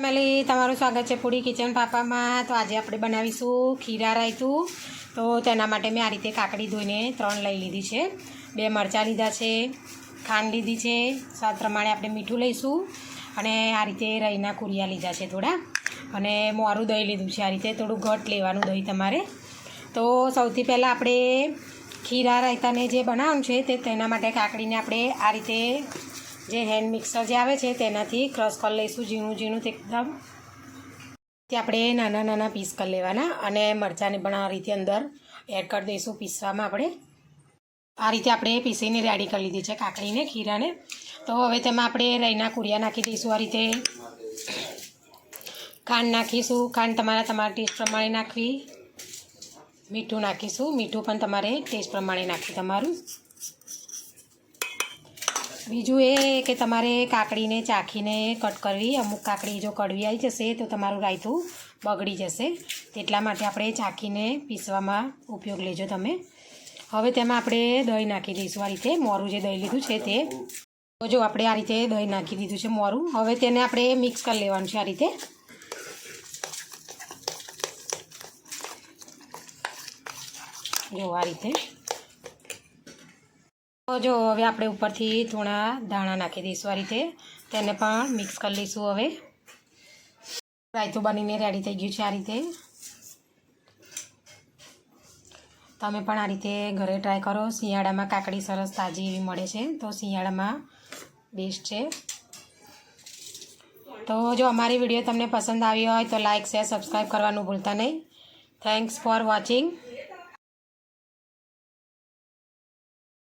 Family તમારું સ્વાગત છે પૂડી કિચન પાપામાં. તો આજે આપણે બનાવીશું ખીરા રાયતું. તો તેના માટે મેં આ રીતે કાકડી ધોઈને ત્રણ લઈ લીધી છે. બે મરચાં લીધા છે, ખાંડ લીધી છે. સ્વાદ પ્રમાણે આપણે મીઠું લઈશું. અને આ રીતે રહીના કુરિયા લીધા છે થોડા. અને મોરું દહીં લીધું છે આ રીતે. થોડું ઘટ લેવાનું દહીં તમારે. તો સૌથી પહેલાં આપણે ખીરા રાયતાને જે બનાવવાનું છે તે તેના માટે કાકડીને આપણે આ રીતે જે હેન્ડ મિક્સર જે આવે છે તેનાથી ક્રશ કરી લઈશું, ઝીણું ઝીણું એકદમ. તે આપણે નાના નાના પીસ કરી લેવાના અને મરચાંને પણ આ રીતે અંદર એડ કરી દઈશું પીસવામાં આપણે. આ રીતે આપણે પીસીને રેડી કરી લીધી છે કાકડીને, ખીરાને. તો હવે તેમાં આપણે રૈના કુરિયા નાખી દઈશું આ રીતે. ખાંડ નાખીશું, ખાંડ તમારા તમારા ટેસ્ટ પ્રમાણે નાખવી. મીઠું નાખીશું, મીઠું પણ તમારે ટેસ્ટ પ્રમાણે નાખી તમારું. બીજું એ કે તમારે કાકડીને ચાખીને કટ કરવી. અમુક કાકડી જો કડવી આવી જશે તો તમારું રાયતું બગડી જશે. તેટલા માટે આપણે ચાખીને પીસવામાં ઉપયોગ લેજો તમે. હવે તેમાં આપણે દહીં નાખી દઈશું આ રીતે. મોરું જે દહીં લીધું છે તે. તો જો આપણે આ રીતે દહીં નાખી દીધું છે મોરું. હવે તેને આપણે મિક્સ કરી લેવાનું છે આ રીતે. જો આ રીતે. જો હવે આપણે ઉપરથી થોડા દાણા નાખી દઈશું આ રીતે. તેને પણ મિક્સ કરી લઈશું હવે. રાયતું બનીને રેડી થઈ ગયું છે આ રીતે. તમે પણ આ રીતે ઘરે ટ્રાય કરો. શિયાળામાં કાકડી સરસ તાજી એવી મળે છે. તો શિયાળામાં બેસ્ટ છે. તો જો અમારી વીડિયો તમને પસંદ આવી હોય તો લાઇક શેર સબસ્ક્રાઈબ કરવાનું ભૂલતા નહીં. Thanks for watching